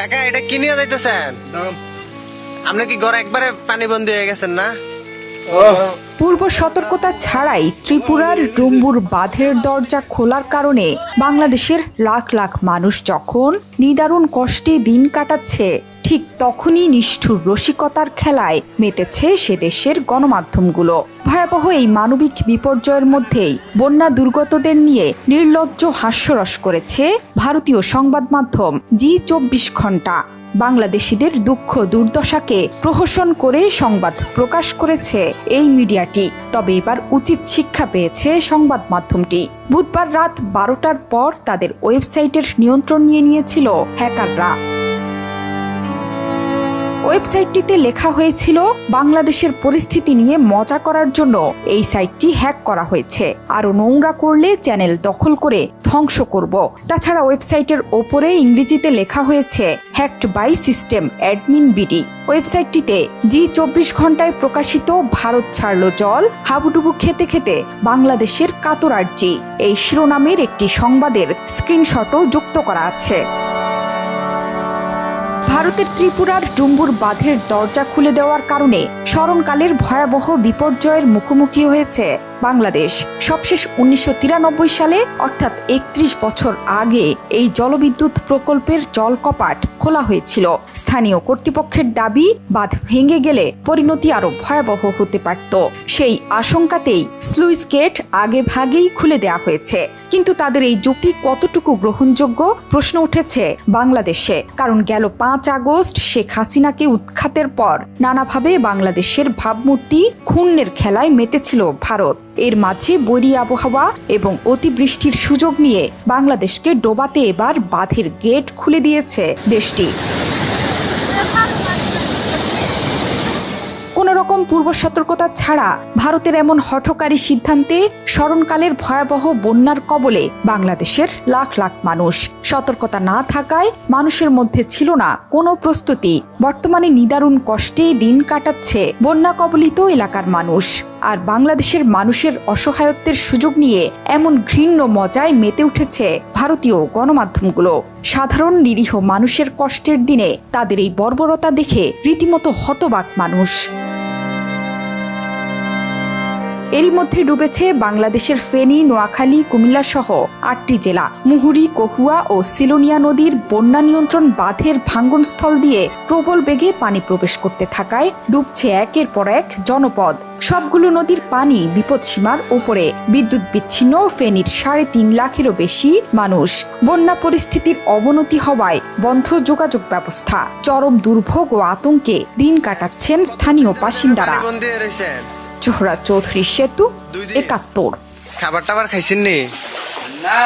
কাকা এটা কি নিয়ে যাইতেছেন আপনি কি ঘর একবারে পানি বন্দি হয়ে গেছেন না? পূর্ব সতর্কতা ছাড়াই ত্রিপুরার ডুম্বুর বাঁধের দরজা খোলার কারণে বাংলাদেশের লাখ লাখ মানুষ যখন নিদারুণ কষ্টে দিন কাটাচ্ছে ঠিক তখনই নিষ্ঠুর রসিকতার খেলায় মেতেছে সে দেশের গণমাধ্যমগুলো। ভয়াবহ এই মানবিক বিপর্যয়ের মধ্যেই বন্যা দুর্গতদের নিয়ে নির্লজ্জ হাস্যরস করেছে ভারতীয় সংবাদ মাধ্যম জি চব্বিশ ঘণ্টা বাংলাদেশিদের দুঃখ দুর্দশাকে প্রহসন করে সংবাদ প্রকাশ করেছে এই মিডিয়াটি। তবে এবার উচিত শিক্ষা পেয়েছে সংবাদ মাধ্যমটি। বুধবার রাত বারোটার পর তাদের ওয়েবসাইটের নিয়ন্ত্রণ নিয়ে নিয়েছিল হ্যাকাররা। ওয়েবসাইটটিতে লেখা হয়েছিল, বাংলাদেশের পরিস্থিতি নিয়ে মজা করার জন্য এই সাইটটি হ্যাক করা হয়েছে। আরও নোংরা করলে চ্যানেল দখল করে ধ্বংস করব। তাছাড়া ওয়েবসাইটের ওপরে ইংরেজিতে লেখা হয়েছে, hacked by system admin BD. ওয়েবসাইটটিতে G চব্বিশ ঘন্টায় প্রকাশিত ভারত ছাড়লো জল, হাবুডুবু খেতে খেতে বাংলাদেশের কাতরার্জি। এই শিরোনামের একটি সংবাদের স্ক্রিনশটও যুক্ত করা আছে। ভারতের ত্রিপুরার ডুম্বুর বাঁধের দরজা খুলে দেওয়ার কারণে স্মরণকালের ভয়াবহ বিপর্যয়ের মুখোমুখি হয়েছে। বাংলাদেশ। সবশেষ উনিশশো তিরানব্বই সালে, অর্থাৎ একত্রিশ বছর আগে, এই জলবিদ্যুৎ প্রকল্পের জলকপাট খোলা হয়েছিল। স্থানীয় কর্তৃপক্ষের দাবি, বাঁধ ভেঙে গেলে পরিণতি আরও ভয়াবহ হতে পারত। সেই আশঙ্কাতেই স্লুইস গেট আগে ভাগেই খুলে দেওয়া হয়েছে। কিন্তু তাদের এই যুক্তি কতটুকু গ্রহণযোগ্য, প্রশ্ন উঠেছে বাংলাদেশে। কারণ গেল পাঁচ আগস্ট, শেখ হাসিনাকে উৎখাতের পর নানাভাবে বাংলাদেশের ভাবমূর্তি ক্ষুণ্ণের খেলায় মেতেছিল ভারত। এর মাঝে বৈরী আবহাওয়া এবং অতিবৃষ্টির সুযোগ নিয়ে বাংলাদেশকে ডোবাতে এবার বাঁধের গেট খুলে দিয়েছে দেশটি। কোনো রকম পূর্ব সতর্কতা ছাড়া ভারতের এমন হঠকারী সিদ্ধান্তে স্মরণকালের ভয়াবহ বন্যার কবলে বাংলাদেশের লাখ লাখ মানুষ। সতর্কতা না থাকায় মানুষের মধ্যে ছিল না কোনো প্রস্তুতি। বর্তমানে নিদারুণ কষ্টে দিন কাটাচ্ছে বন্যা কবলিত এলাকার মানুষ। আর বাংলাদেশের মানুষের অসহায়ত্বের সুযোগ নিয়ে এমন ঘৃণ্য মজায় মেতে উঠেছে ভারতীয় গণমাধ্যমগুলো। সাধারণ নিরীহ মানুষের কষ্টের দিনে তাদের এই বর্বরতা দেখে রীতিমতো হতবাক মানুষ। এরই মধ্যে ডুবেছে বাংলাদেশের ফেনী, নোয়াখালী, কুমিল্লা সহ আটটি জেলা। মুহুরি, কহুয়া ও সিলোনিয়া নদীর বন্যা নিয়ন্ত্রণ বাঁধের ভাঙ্গনস্থল দিয়ে প্রবল বেগে পানি প্রবেশ করতে থাকায় ডুবছে একের পর এক জনপদ। সবগুলো নদীর পানি বিপদসীমার ওপরে বিদ্যুৎ বিচ্ছিন্ন, ফেনীর সাড়ে তিন লাখেরও বেশি মানুষ। বন্যা পরিস্থিতির অবনতি হওয়ায় বন্ধ যোগাযোগ ব্যবস্থা। চরম দুর্ভোগ ও আতঙ্কে দিন কাটাচ্ছেন স্থানীয় বাসিন্দারা। জোহরা চৌধুরী সেতু। একাত্তর খাবার টাবার খাইছেন নি না